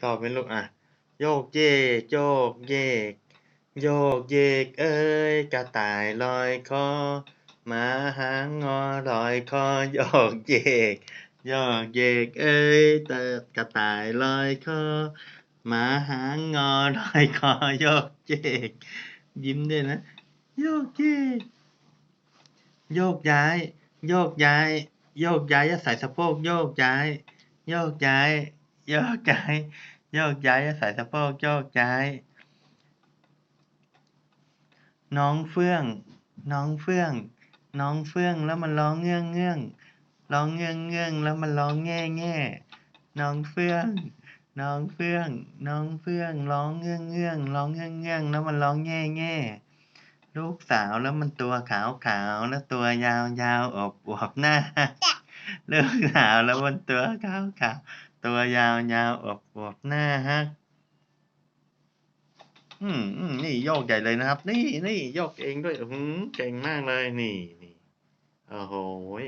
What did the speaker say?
ชอบไหมลูกอะ โยกเยกโยกเยก โยกเยกเอ้ยกระต่ายลอยคอหมาหางงอลอยคอโยกเยกโยกเยกเอ้ยตกระต่ายลอยคอหมาหางงอลอยคอโยกเยกยิ้มด้วยนะโยกเยกโยกย้าย โยกย้าย โยกย้ายอย่าใส่สะโพกโยกย้าย โยกย้าย โยกย้ายโยกย้ายอย่าใส่สะโพกโยกย้าย น้องเฟื่อง น้องเฟื่อง น้องเฟื่องแล้วมันร้องเงื่องเงื่องร้องเงื่องเงื่องแล้วมันร้องแง่แง่น้องเฟื่อง น้องเฟื่อง น้องเฟื่องร้องเงื่องเงื่องร้องเงื่องเงื่องแล้วมันร้องแง่แง่ลูกสาวแล้วมันตัวขาวขาวแล้วตัวยาวยาวอบอวบหน้าลูกสาวแล้วมันตัวขาวขาว ตัวยาวยาวอบอบหน้าฮัก อืมอืมนี่โยกใหญ่เลยนะครับ นี่นี่โยกเองด้วยอือหือเก่งมากเลยนี่นี่โอ้โหย